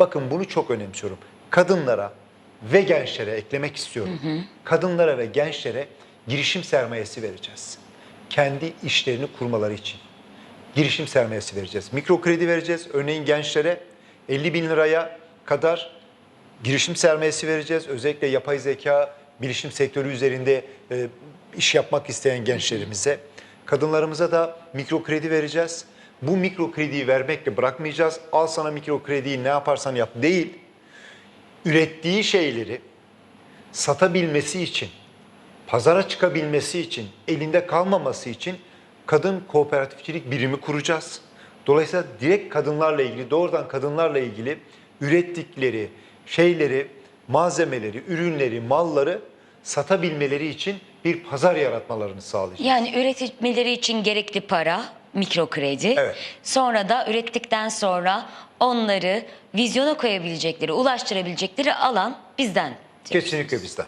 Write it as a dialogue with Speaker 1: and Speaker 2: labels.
Speaker 1: Bakın bunu çok önemsiyorum. Kadınlara ve gençlere eklemek istiyorum. Kadınlara ve gençlere girişim sermayesi vereceğiz. Kendi işlerini kurmaları için girişim sermayesi vereceğiz. Mikro kredi vereceğiz. Örneğin gençlere 50 bin liraya kadar girişim sermayesi vereceğiz. Özellikle yapay zeka, bilişim sektörü üzerinde e, iş yapmak isteyen gençlerimize. Kadınlarımıza da mikro kredi vereceğiz. Bu mikro krediyi vermekle bırakmayacağız. Al sana mikro krediyi ne yaparsan yap değil. Ürettiği şeyleri satabilmesi için, pazara çıkabilmesi için, elinde kalmaması için kadın kooperatifçilik birimi kuracağız. Dolayısıyla direkt kadınlarla ilgili, doğrudan kadınlarla ilgili ürettikleri şeyleri, malzemeleri, ürünleri, malları satabilmeleri için bir pazar yaratmalarını sağlayacağız.
Speaker 2: Yani üretmeleri için gerekli para, mikro kredi.
Speaker 1: Evet.
Speaker 2: Sonra da ürettikten sonra onları vizyona koyabilecekleri, ulaştırabilecekleri alan bizden.
Speaker 1: Kesinlikle bizden.